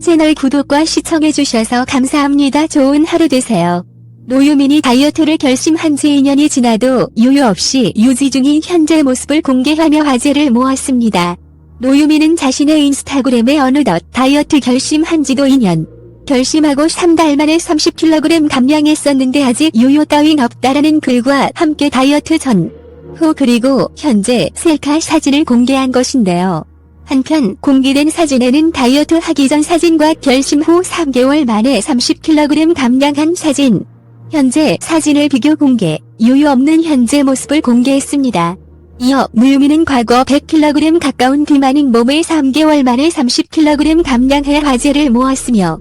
채널 구독과 시청해주셔서 감사합니다. 좋은 하루 되세요. 노유민이 다이어트를 결심한 지 2년이 지나도 유유 없이 유지 중인 현재 모습을 공개하며 화제를 모았습니다. 노유민은 자신의 인스타그램에 어느덧 다이어트 결심한 지도 2년. 결심하고 3달 만에 30kg 감량했었는데 아직 유유 따윈 없다라는 글과 함께 다이어트 전, 후 그리고 현재 셀카 사진을 공개한 것인데요. 한편 공개된 사진에는 다이어트 하기 전 사진과 결심 후 3개월 만에 30kg 감량한 사진. 현재 사진을 비교 공개, 유유 없는 현재 모습을 공개했습니다. 이어 무유미는 과거 100kg 가까운 비만인 몸을 3개월 만에 30kg 감량해 화제를 모았으며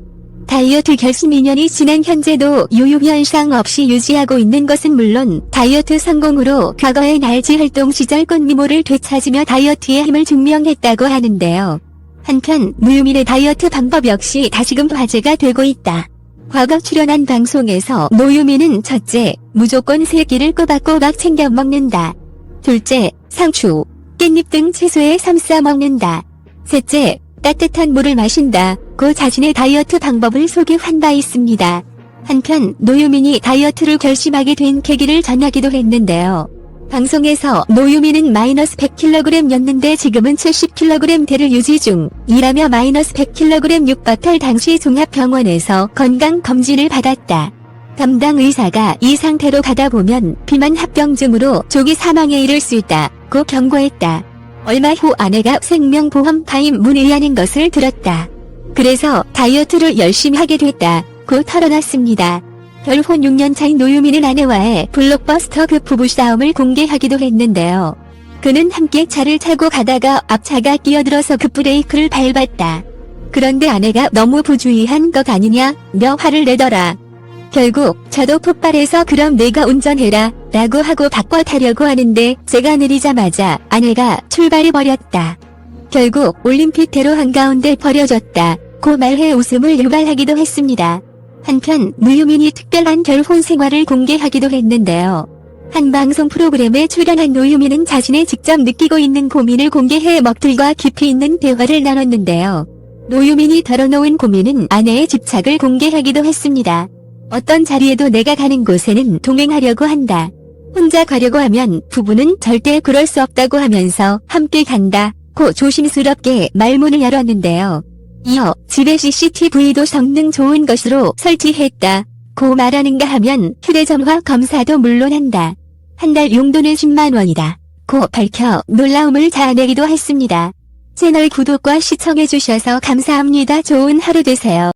다이어트 결심 2년이 지난 현재도 유유 현상 없이 유지하고 있는 것은 물론 다이어트 성공으로 과거의 날지 활동 시절 꽃미모를 되찾으며 다이어트의 힘을 증명했다고 하는데요. 한편 무유민의 다이어트 방법 역시 다시금 화제가 되고 있다. 과거 출연한 방송에서 노유민은 첫째, 무조건 새끼를 꼬박꼬박 챙겨 먹는다. 둘째, 상추, 깻잎 등 채소에 삶싸 먹는다. 셋째, 따뜻한 물을 마신다. 고 자신의 다이어트 방법을 소개한 바 있습니다. 한편 노유민이 다이어트를 결심하게 된 계기를 전하기도 했는데요. 방송에서 노유민은 마이너스 100kg였는데 지금은 70kg대를 유지 중, 이라며 마이너스 100kg 육박할 당시 종합병원에서 건강검진을 받았다. 담당 의사가 이 상태로 가다 보면 비만 합병증으로 조기 사망에 이를 수 있다. 고 경고했다. 얼마 후 아내가 생명보험 가입 문의하는 것을 들었다. 그래서 다이어트를 열심히 하게 됐다. 고 털어놨습니다. 결혼 6년 차인 노유민은 아내와의 블록버스터 그 부부 싸움을 공개하기도 했는데요. 그는 함께 차를 타고 가다가 앞차가 끼어들어서 그 브레이크를 밟았다. 그런데 아내가 너무 부주의한 것 아니냐, 며 화를 내더라. 결국 저도 폭발해서 그럼 내가 운전해라 라고 하고 바꿔 타려고 하는데 제가 내리자마자 아내가 출발해 버렸다. 결국 올림픽대로 한가운데 버려졌다. 고 말해 웃음을 유발하기도 했습니다. 한편 노유민이 특별한 결혼 생활을 공개하기도 했는데요. 한 방송 프로그램에 출연한 노유민은 자신의 직접 느끼고 있는 고민을 공개해 먹들과 깊이 있는 대화를 나눴는데요. 노유민이 덜어놓은 고민은 아내의 집착을 공개하기도 했습니다. 어떤 자리에도 내가 가는 곳에는 동행하려고 한다. 혼자 가려고 하면 부부는 절대 그럴 수 없다고 하면서 함께 간다. 고 조심스럽게 말문을 열었는데요. 이어 집에 CCTV도 성능 좋은 것으로 설치했다. 고 말하는가 하면 휴대전화 검사도 물론 한다. 한 달 용도는 10만원이다. 고 밝혀 놀라움을 자아내기도 했습니다. 채널 구독과 시청해주셔서 감사합니다. 좋은 하루 되세요.